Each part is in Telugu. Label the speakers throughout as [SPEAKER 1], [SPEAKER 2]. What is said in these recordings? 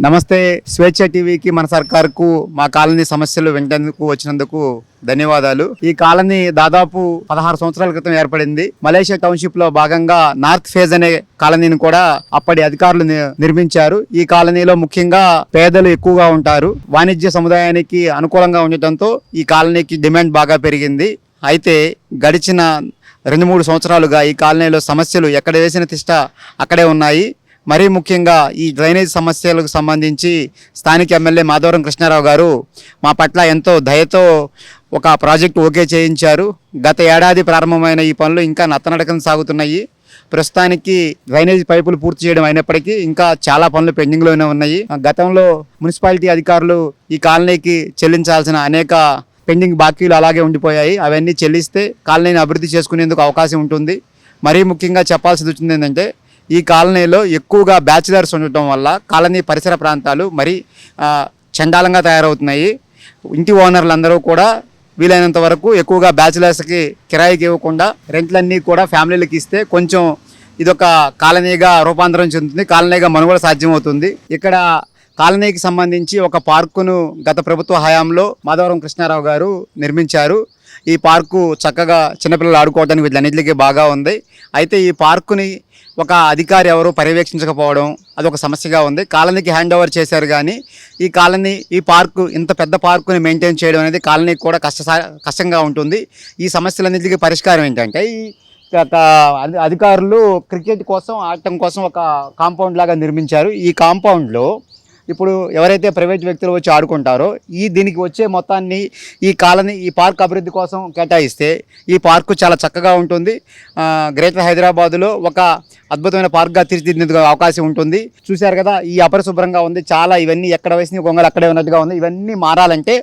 [SPEAKER 1] నమస్తే స్వేచ్ఛ టీవీకి మన సర్కార్కు మా కాలనీ సమస్యలు వింటేందుకు వచ్చినందుకు ధన్యవాదాలు. ఈ కాలనీ దాదాపు పదహారు సంవత్సరాల క్రితం ఏర్పడింది. మలేషియా టౌన్షిప్లో భాగంగా నార్త్ ఫేజ్ అనే కాలనీని కూడా అప్పటి అధికారులు ని- నిర్మించారు. ఈ కాలనీలో ముఖ్యంగా పేదలు ఎక్కువగా ఉంటారు. వాణిజ్య సముదాయానికి అనుకూలంగా ఉండటంతో ఈ కాలనీకి డిమాండ్ బాగా పెరిగింది. అయితే గడిచిన రెండు మూడు సంవత్సరాలుగా ఈ కాలనీలో సమస్యలు ఎక్కడ వేసిన తిష్ట అక్కడే ఉన్నాయి. మరీ ముఖ్యంగా ఈ డ్రైనేజ్ సమస్యలకు సంబంధించి స్థానిక ఎమ్మెల్యే మాధవరం కృష్ణారావు గారు మా పట్ల ఎంతో దయతో ఒక ప్రాజెక్టు ఓకే చేయించారు. గత ఏడాది ప్రారంభమైన ఈ పనులు ఇంకా నత్తనడకన సాగుతున్నాయి. ప్రస్తుతానికి డ్రైనేజ్ పైపులు పూర్తి చేయడం అయినప్పటికీ ఇంకా చాలా పనులు పెండింగ్లోనే ఉన్నాయి. గతంలో మున్సిపాలిటీ అధికారులు ఈ కాలనీకి చెల్లించాల్సిన అనేక పెండింగ్ బాకీలు అలాగే ఉండిపోయాయి. అవన్నీ చెల్లిస్తే కాలనీని అభివృద్ధి చేసుకునేందుకు అవకాశం ఉంటుంది. మరీ ముఖ్యంగా చెప్పాల్సి వచ్చింది ఏంటంటే ఈ కాలనీలో ఎక్కువగా బ్యాచిలర్స్ ఉండటం వల్ల కాలనీ పరిసర ప్రాంతాలు మరి చండాలంగా తయారవుతున్నాయి. ఇంటి ఓనర్లు అందరూ కూడా వీలైనంత వరకు ఎక్కువగా బ్యాచిలర్స్కి కిరాయికి ఇవ్వకుండా రెంట్లన్నీ కూడా ఫ్యామిలీలకు ఇస్తే కొంచెం ఇదొక కాలనీగా రూపాంతరం చెందుతుంది కాలనీగా మనుగడ సాధ్యమవుతుంది. ఇక్కడ కాలనీకి సంబంధించి ఒక పార్కును గత ప్రభుత్వ హయాంలో మాధవరం కృష్ణారావు గారు నిర్మించారు. ఈ పార్కు చక్కగా చిన్నపిల్లలు ఆడుకోవడానికి వీటిలన్నింటికి బాగా ఉంది. అయితే ఈ పార్కుని ఒక అధికారి ఎవరు పర్యవేక్షించకపోవడం అది ఒక సమస్యగా ఉంది. కాలనీకి హ్యాండ్ ఓవర్ చేశారు కానీ ఈ కాలనీ ఈ పార్కు ఇంత పెద్ద పార్కుని మెయింటైన్ చేయడం అనేది కాలనీకి కూడా కష్ట కష్టంగా ఉంటుంది. ఈ సమస్యలన్నింటికి పరిష్కారం ఏంటంటే ఈ అధి- అధికారులు క్రికెట్ కోసం ఆడటం కోసం ఒక కాంపౌండ్ లాగా నిర్మించారు. ఈ కాంపౌండ్లో ఇప్పుడు ఎవరైతే ప్రైవేట్ వ్యక్తులు వచ్చి ఆడుకుంటారో ఈ దీనికి వచ్చే మొత్తాన్ని ఈ కాలనీ ఈ పార్క్ అభివృద్ధి కోసం కేటాయిస్తే ఈ పార్కు చాలా చక్కగా ఉంటుంది. గ్రేటర్ హైదరాబాదులో ఒక అద్భుతమైన పార్క్గా తీర్చిదిద్దే అవకాశం ఉంటుంది. చూశారు కదా ఈ అపరిశుభ్రంగా ఉంది. చాలా ఇవన్నీ ఎక్కడ వేసిన గొంగలు అక్కడే ఉన్నట్టుగా ఉంది. ఇవన్నీ మారాలంటే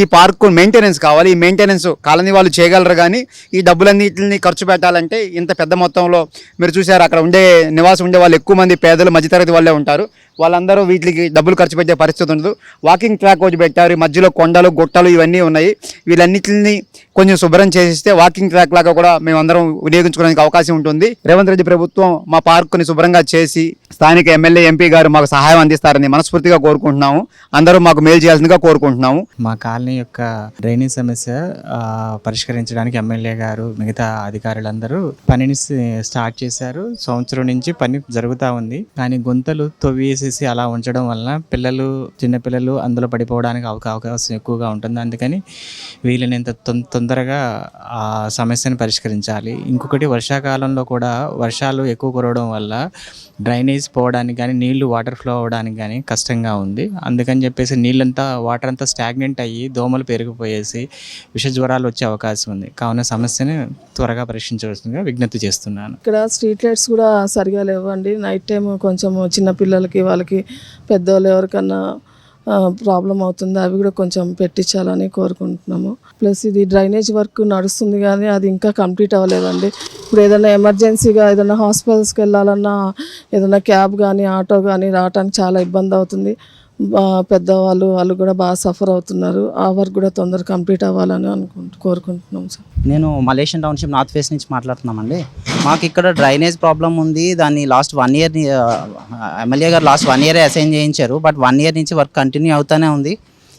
[SPEAKER 1] ఈ పార్కు మెయింటెనెన్స్ కావాలి. ఈ మెయింటెనెన్స్ కాలనీ వాళ్ళు చేయగలరు కానీ ఈ డబ్బులన్నింటిని ఖర్చు పెట్టాలంటే ఇంత పెద్ద మొత్తంలో మీరు చూశారు అక్కడ ఉండే నివాసం ఉండే వాళ్ళు ఎక్కువ మంది పేదలు మధ్యతరగతి వాళ్ళే ఉంటారు. వాళ్ళందరూ వీటికి డబ్బులు ఖర్చు పెట్టే పరిస్థితి ఉండదు. వాకింగ్ ట్రాక్ ఒకటి పెట్టారు ఈ మధ్యలో కొండలు గుట్టలు ఇవన్నీ ఉన్నాయి. వీళ్ళన్నింటిని కొంచెం శుభ్రం చేసిస్తే వాకింగ్ ట్రాక్ లాగా కూడా మేమందరం వినియోగించుకోవడానికి అవకాశం ఉంటుంది. రేవంత్ రెడ్డి ప్రభుత్వం మా పార్కుని శుభ్రంగా చేసి స్థానిక ఎమ్మెల్యే ఎంపీ గారు మాకు సహాయం అందిస్తారని మనస్ఫూర్తిగా కోరుకుంటున్నాము. అందరూ మాకు మేలు చేయాల్సిందిగా కోరుకుంటున్నాము.
[SPEAKER 2] మా కాలనీ యొక్క డ్రైనేజ్ సమస్య పరిష్కరించడానికి ఎమ్మెల్యే గారు మిగతా అధికారులందరూ పనిని స్టార్ట్ చేశారు. సంవత్సరం నుంచి పని జరుగుతూ ఉంది. కానీ గుంతలు చేసి అలా ఉంచడం వలన పిల్లలు చిన్నపిల్లలు అందులో పడిపోవడానికి అవకా- అవకాశం ఎక్కువగా ఉంటుంది. అందుకని వీలైనంత తొం- తొందరగా ఆ సమస్యను పరిష్కరించాలి. ఇంకొకటి వర్షాకాలంలో కూడా వర్షాలు ఎక్కువ కురవడం వల్ల డ్రైనేజ్ పోవడానికి కానీ నీళ్ళు వాటర్ ఫ్లో అవ్వడానికి కానీ కష్టంగా ఉంది. అందుకని చెప్పేసి నీళ్ళంతా వాటర్ అంతా స్టాగ్నెంట్ అయ్యి దోమలు పెరిగిపోయేసి విష జ్వరాలు వచ్చే అవకాశం ఉంది. కావున సమస్యని త్వరగా పరీక్షించవలసిందిగా విజ్ఞప్తి చేస్తున్నాను.
[SPEAKER 3] ఇక్కడ స్ట్రీట్ లైట్స్ కూడా సరిగా లేవండి. నైట్ టైం కొంచెం చిన్న పిల్లలకి వాళ్ళకి పెద్దవాళ్ళు ఎవరికన్నా ప్రాబ్లం అవుతుంది అవి కూడా కొంచెం పెట్టించాలని కోరుకుంటున్నాము. ప్లస్ ఇది డ్రైనేజ్ వర్క్ నడుస్తుంది కానీ అది ఇంకా కంప్లీట్ అవ్వలేదండి. ఇప్పుడు ఏదైనా ఎమర్జెన్సీగా ఏదైనా హాస్పిటల్స్కి వెళ్ళాలన్నా ఏదైనా క్యాబ్ కానీ ఆటో కానీ రావడానికి చాలా ఇబ్బంది అవుతుంది. పెద్దవాళ్ళు వాళ్ళు కూడా బాగా సఫర్ అవుతున్నారు. ఆ వర్క్ కూడా తొందరగా కంప్లీట్ అవ్వాలని అనుకుంటు కోరుకుంటున్నాం సార్.
[SPEAKER 4] నేను మలేషియన్ టౌన్షిప్ నార్త్ ఫేస్ నుంచి మాట్లాడుతున్నామండి. మాకు ఇక్కడ డ్రైనేజ్ ప్రాబ్లం ఉంది. దాన్ని లాస్ట్ వన్ ఇయర్ ఎమ్మెల్యే గారు లాస్ట్ వన్ ఇయర్ అసైన్ చేయించారు. బట్ వన్ ఇయర్ నుంచి వర్క్ కంటిన్యూ అవుతూనే ఉంది.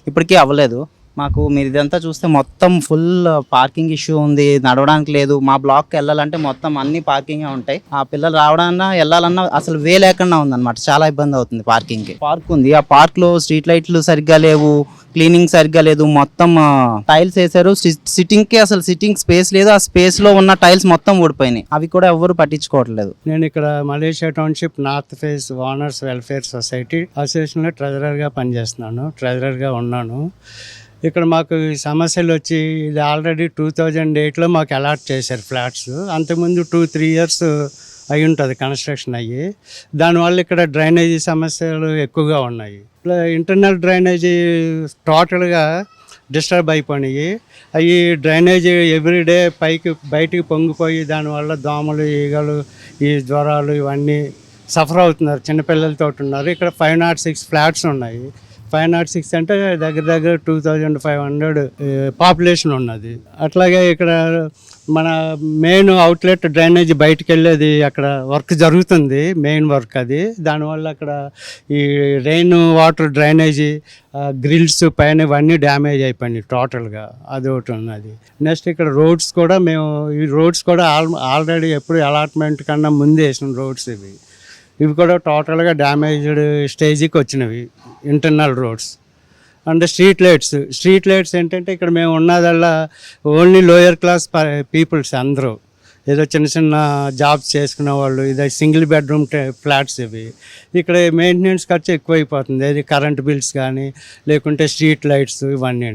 [SPEAKER 4] ఇప్పటికీ అవ్వలేదు. మాకు మీరు ఇదంతా చూస్తే మొత్తం ఫుల్ పార్కింగ్ ఇష్యూ ఉంది నడవడానికి లేదు. మా బ్లాక్కి వెళ్ళాలంటే మొత్తం అన్ని పార్కింగ్ ఉంటాయి. ఆ పిల్లలు రావడాన్నా వెళ్ళాలన్నా అసలు వే లేకుండా ఉందన్నమాట. చాలా ఇబ్బంది అవుతుంది పార్కింగ్కి పార్క్ ఉంది. ఆ పార్క్లో స్ట్రీట్ లైట్లు సరిగ్గా లేవు. క్లీనింగ్ సరిగ్గా లేదు. మొత్తం టైల్స్ వేసారు సిట్టింగ్కి అసలు సిట్టింగ్ స్పేస్ లేదు. ఆ స్పేస్లో ఉన్న టైల్స్ మొత్తం ఊడిపోయినాయి. అవి కూడా ఎవరు పట్టించుకోవట్లేదు.
[SPEAKER 5] నేను ఇక్కడ Malaysia township north face owners welfare society అసోసియేషన్లో ట్రెజరర్గా పనిచేస్తున్నాను. ట్రెజరర్గా ఉన్నాను. ఇక్కడ మాకు సమస్యలు వచ్చి ఇది ఆల్రెడీ టూ థౌజండ్ ఎయిట్లో మాకు అలాట్ చేశారు ఫ్లాట్స్. అంతకుముందు టూ త్రీ ఇయర్స్ అయి ఉంటుంది కన్స్ట్రక్షన్ అయ్యి. దానివల్ల ఇక్కడ డ్రైనేజీ సమస్యలు ఎక్కువగా ఉన్నాయి. ఇట్లా ఇంటర్నల్ డ్రైనేజీ టోటల్గా డిస్టర్బ్ అయిపోయినాయి. అవి డ్రైనేజ్ ఎవ్రీడే పైకి బయటికి పొంగిపోయి దానివల్ల దోమలు ఈగలు ఈ జ్వరాలు ఇవన్నీ సఫర్ అవుతున్నారు. చిన్నపిల్లలతో ఉన్నారు. ఇక్కడ ఫైవ్ నాట్ సిక్స్ ఫ్లాట్స్ ఉన్నాయి. ఫైవ్ నాట్ సిక్స్ అంటే దగ్గర దగ్గర two thousand five hundred population ఉన్నది. అట్లాగే ఇక్కడ మన మెయిన్ అవుట్లెట్ డ్రైనేజ్ బయటకు వెళ్ళేది అక్కడ వర్క్ జరుగుతుంది మెయిన్ వర్క్ అది. దానివల్ల అక్కడ ఈ రెయిన్ వాటర్ డ్రైనేజీ గ్రిల్స్ పైన ఇవన్నీ డ్యామేజ్ అయిపోయినాయి టోటల్గా. అది ఒకటి ఉన్నది. నెక్స్ట్ ఇక్కడ రోడ్స్ కూడా మేము ఈ రోడ్స్ కూడా ఆల్ ఆల్రెడీ ఎప్పుడు అలాట్మెంట్ కన్నా ముందు వేసిన రోడ్స్ ఇవి. ఇవి కూడా టోటల్గా డ్యామేజ్డ్ స్టేజ్కి వచ్చినవి internal roads. And street lights street lights ఏంటంటే ఇక్కడ మేము ఉన్నదల్లా ఓన్లీ లోయర్ క్లాస్ పీపుల్స్ అందరూ. ఏదో చిన్న చిన్న జాబ్స్ చేసుకునే వాళ్ళు ఇదే సింగిల్ బెడ్రూమ్ ఫ్లాట్స్ ఇవి. ఇక్కడ మెయింటెనెన్స్ ఖర్చు ఎక్కువైపోతుంది అది కరెంట్ బిల్స్ కానీ లేకుంటే స్ట్రీట్ లైట్స్ ఇవన్నీ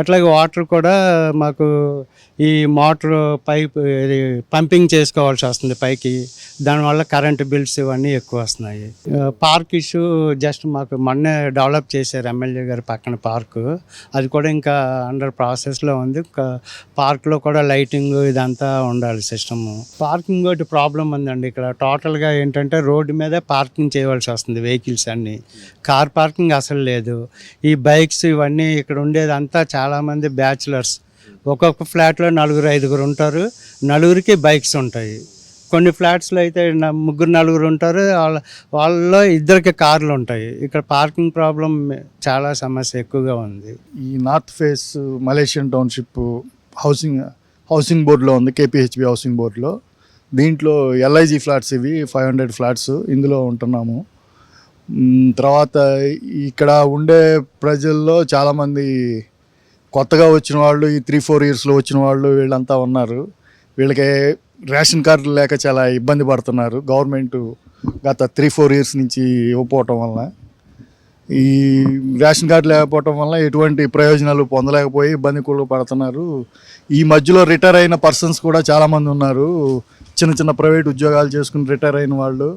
[SPEAKER 5] అట్లాగే వాటర్ కూడా మాకు ఈ మోటార్ పైప్ ఇది పంపింగ్ చేసుకోవాల్సి వస్తుంది పైకి. దానివల్ల కరెంటు బిల్స్ ఇవన్నీ ఎక్కువ వస్తున్నాయి. పార్క్ ఇష్యూ జస్ట్ మాకు మొన్నే డెవలప్ చేశారు ఎమ్మెల్యే గారు పక్కన పార్కు. అది కూడా ఇంకా అండర్ ప్రాసెస్లో ఉంది. పార్క్లో కూడా లైటింగ్ ఇదంతా ఉండాలి సిస్టము. పార్కింగ్ ఒకటి ప్రాబ్లం ఉందండి ఇక్కడ. టోటల్గా ఏంటంటే రోడ్డు మీదే పార్కింగ్ చేయవలసి వస్తుంది వెహికల్స్ అన్నీ. కార్ పార్కింగ్ అసలు లేదు. ఈ బైక్స్ ఇవన్నీ ఇక్కడ ఉండేదంతా చాలామంది బ్యాచులర్స్. ఒక్కొక్క ఫ్లాట్లో నలుగురు ఐదుగురు ఉంటారు. నలుగురికి బైక్స్ ఉంటాయి. కొన్ని ఫ్లాట్స్లో అయితే న- ముగ్గురు నలుగురు ఉంటారు. వాళ్ళ వాళ్ళలో ఇద్దరికి కార్లు ఉంటాయి. ఇక్కడ పార్కింగ్ ప్రాబ్లం చాలా సమస్య ఎక్కువగా ఉంది.
[SPEAKER 6] ఈ north face Malaysian township housing housing బోర్డులో ఉంది కేపీహెచ్బి హౌసింగ్ బోర్డులో. దీంట్లో ఎల్ఐజి ఫ్లాట్స్ ఇవి ఫైవ్ హండ్రెడ్ ఫ్లాట్స్ ఇందులో ఉంటున్నాము. తర్వాత ఇక్కడ ఉండే ప్రజల్లో చాలామంది కొత్తగా వచ్చిన వాళ్ళు ఈ త్రీ ఫోర్ ఇయర్స్లో వచ్చిన వాళ్ళు వీళ్ళంతా ఉన్నారు. వీళ్ళకి రేషన్ కార్డులు లేక చాలా ఇబ్బంది పడుతున్నారు. గవర్నమెంట్ గత త్రీ ఫోర్ ఇయర్స్ నుంచి ఇవ్వకపోవటం వలన. ఈ రేషన్ కార్డు లేకపోవటం వల్ల ఎటువంటి ప్రయోజనాలు పొందలేకపోయి ఇబ్బంది కూడా పడుతున్నారు. ఈ మధ్యలో రిటైర్ అయిన పర్సన్స్ కూడా చాలామంది ఉన్నారు. చిన్న చిన్న ప్రైవేట్ ఉద్యోగాలు చేసుకుని రిటైర్ అయిన వాళ్ళు.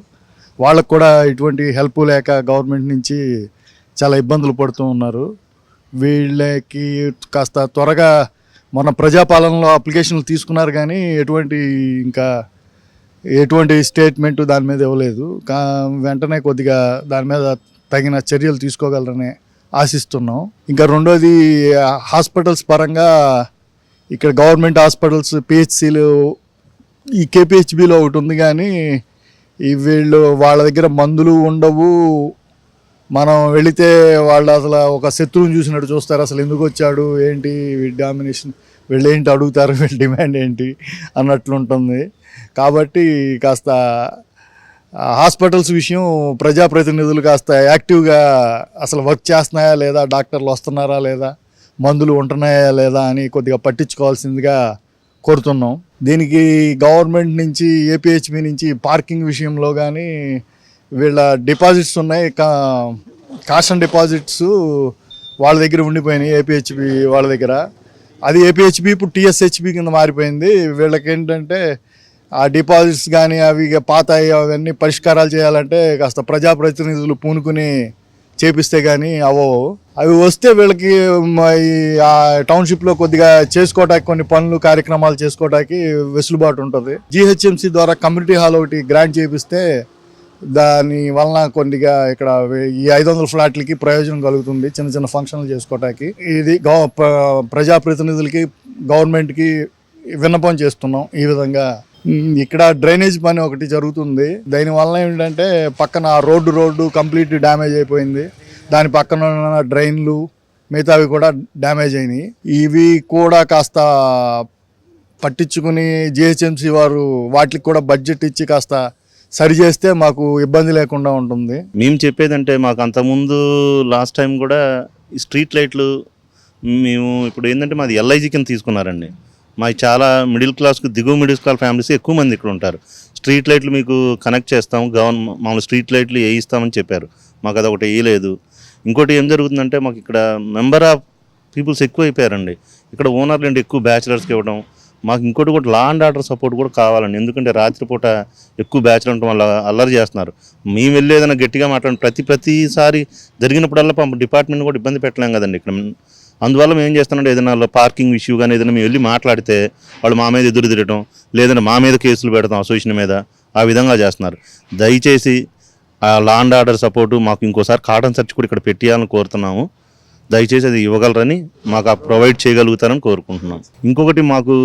[SPEAKER 6] వాళ్ళకు కూడా ఎటువంటి హెల్ప్ లేక గవర్నమెంట్ నుంచి చాలా ఇబ్బందులు పడుతూ ఉన్నారు. వీళ్ళకి కాస్త త్వరగా మన ప్రజాపాలనలో అప్లికేషన్లు తీసుకున్నారు కానీ ఎటువంటి ఇంకా ఎటువంటి స్టేట్మెంట్ దాని మీద ఇవ్వలేదు. కా వెంటనే కొద్దిగా దాని మీద తగిన చర్యలు తీసుకోగలరని ఆశిస్తున్నాం. ఇంకా రెండోది హాస్పిటల్స్ పరంగా ఇక్కడ గవర్నమెంట్ హాస్పిటల్స్ పిహెచ్సిలు ఈ కేపిహెచ్బిలో ఒకటి ఉంది కానీ వీళ్ళు వాళ్ళ దగ్గర మందులు ఉండవు. మనం వెళితే వాళ్ళు అసలు ఒక శత్రువుని చూసినట్టు చూస్తారు. అసలు ఎందుకు వచ్చాడు? ఏంటి డామినేషన్? వీళ్ళు ఏంటి అడుగుతారు? వీళ్ళ డిమాండ్ ఏంటి? అన్నట్లుంటుంది కాబట్టి కాస్త హాస్పిటల్స్ విషయం ప్రజాప్రతినిధులు కాస్త యాక్టివ్గా అసలు వర్క్ చేస్తున్నాయా లేదా? డాక్టర్లు వస్తున్నారా లేదా? మందులు ఉంటున్నాయా లేదా అని కొద్దిగా పట్టించుకోవాల్సిందిగా కోరుతున్నాం. దీనికి గవర్నమెంట్ నుంచి ఏపీహెచ్బి నుంచి పార్కింగ్ విషయంలో కానీ వీళ్ళ డిపాజిట్స్ ఉన్నాయి. కా కాషన్ డిపాజిట్స్ వాళ్ళ దగ్గర ఉండిపోయినాయి ఏపీహెచ్బి వాళ్ళ దగ్గర. అది ఏపీహెచ్బి ఇప్పుడు టీఎస్హెచ్బి కింద మారిపోయింది. వీళ్ళకి ఏంటంటే ఆ డిపాజిట్స్ కానీ అవి ఇక పాత అవన్నీ పరిష్కారాలు చేయాలంటే కాస్త ప్రజాప్రతినిధులు పూనుకుని చేపిస్తే కానీ అవో అవి వస్తే వీళ్ళకి ఆ టౌన్షిప్లో కొద్దిగా చేసుకోవటానికి కొన్ని పనులు కార్యక్రమాలు చేసుకోవటానికి వెసులుబాటు ఉంటుంది. జిహెచ్ఎంసి ద్వారా కమ్యూనిటీ హాల్ ఒకటి గ్రాంట్ చేపిస్తే దాని వలన కొద్దిగా ఇక్కడ ఈ ఐదు వందల ఫ్లాట్లకి ప్రయోజనం కలుగుతుంది చిన్న చిన్న ఫంక్షన్లు చేసుకోవటానికి ఇది గవ ప్ర- ప్రజాప్రతినిధులకి గవర్నమెంట్కి విన్నపం చేస్తున్నాం ఈ విధంగా. ఇక్కడ డ్రైనేజ్ పని ఒకటి జరుగుతుంది. దాని వలన ఏంటంటే పక్కన రోడ్డు రోడ్డు కంప్లీట్ డ్యామేజ్ అయిపోయింది. దాని పక్కన ఉన్న డ్రైన్లు మిగతావి కూడా డ్యామేజ్ అయినాయి. ఇవి కూడా కాస్త పట్టించుకుని జిహెచ్ఎంసీ వారు వాటికి కూడా బడ్జెట్ ఇచ్చి కాస్త సరి చేస్తే మాకు ఇబ్బంది లేకుండా ఉంటుంది.
[SPEAKER 7] మేము చెప్పేదంటే మాకు అంతకుముందు లాస్ట్ టైం కూడా ఈ స్ట్రీట్ లైట్లు మేము ఇప్పుడు ఏంటంటే మాది ఎల్ఐజీ కింద తీసుకున్నారండి. మాకు చాలా మిడిల్ క్లాస్కి దిగువ మిడిల్ క్లాస్ ఫ్యామిలీస్ ఎక్కువ మంది ఇక్కడ ఉంటారు. స్ట్రీట్ లైట్లు మీకు కనెక్ట్ చేస్తాం గవర్నమెంట్ మామూలు స్ట్రీట్ లైట్లు వేయిస్తామని చెప్పారు. మాకు అది ఒకటి వేయలేదు. ఇంకోటి ఏం జరుగుతుందంటే మాకు ఇక్కడ మెంబర్ ఆఫ్ పీపుల్స్ ఎక్కువ అయిపోయారండి. ఇక్కడ ఓనర్లు ఏంటి ఎక్కువ బ్యాచిలర్స్కి ఇవ్వడం మాకు ఇంకోటి కూడా లా అండ్ ఆర్డర్ సపోర్ట్ కూడా కావాలండి. ఎందుకంటే రాత్రిపూట ఎక్కువ బ్యాచ్లు ఉండటం వల్ల అల్లరి చేస్తున్నారు. మేము వెళ్ళి ఏదైనా గట్టిగా మాట్లాడి ప్రతి ప్రతిసారి జరిగినప్పుడల్లా పాపం డిపార్ట్మెంట్ కూడా ఇబ్బంది పెట్టలేం కదండి ఇక్కడ. అందువల్ల మేము ఏం చేస్తున్నాం ఏదైనా పార్కింగ్ ఇష్యూ కానీ ఏదైనా మేము వెళ్ళి మాట్లాడితే వాళ్ళు మా మీద ఎదురు తిరగడం లేదంటే మా మీద కేసులు పెడతాం అసోసియేషన్ మీద ఆ విధంగా చేస్తున్నారు. దయచేసి ఆ లా అండ్ ఆర్డర్ సపోర్టు మాకు ఇంకోసారి కాటన్ సర్చ్ కూడా ఇక్కడ పెట్టియాలని కోరుతున్నాము. దయచేసి అది ఇవ్వగలరని మాకు ఆ ప్రొవైడ్ చేయగలుగుతారని కోరుకుంటున్నాం. ఇంకొకటి మాకు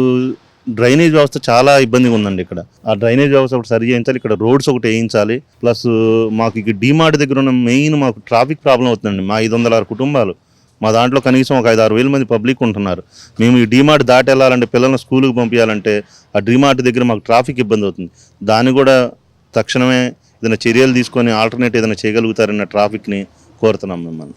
[SPEAKER 7] డ్రైనేజ్ వ్యవస్థ చాలా ఇబ్బందిగా ఉందండి ఇక్కడ. ఆ డ్రైనేజ్ వ్యవస్థ ఒకటి సరి చేయించాలి ఇక్కడ రోడ్స్ ఒకటి వేయించాలి ప్లస్ మాకు ఇక డిమార్ట్ దగ్గర ఉన్న మెయిన్ మాకు ట్రాఫిక్ ప్రాబ్లం అవుతుందండి. మా ఐదు వందల ఆరు కుటుంబాలు మా దాంట్లో కనీసం ఒక ఐదు ఆరు వేల మంది పబ్లిక్ ఉంటున్నారు. మేము ఈ డిమార్ట్ దాటి వెళ్ళాలంటే పిల్లల్ని స్కూల్కి పంపించాలంటే ఆ డిమార్ట్ దగ్గర మాకు ట్రాఫిక్ ఇబ్బంది అవుతుంది. దాన్ని కూడా తక్షణమే ఏదైనా చర్యలు తీసుకొని ఆల్టర్నేట్ ఏదైనా చేయగలుగుతారన్న ట్రాఫిక్ని కోరుతున్నాం మిమ్మల్ని.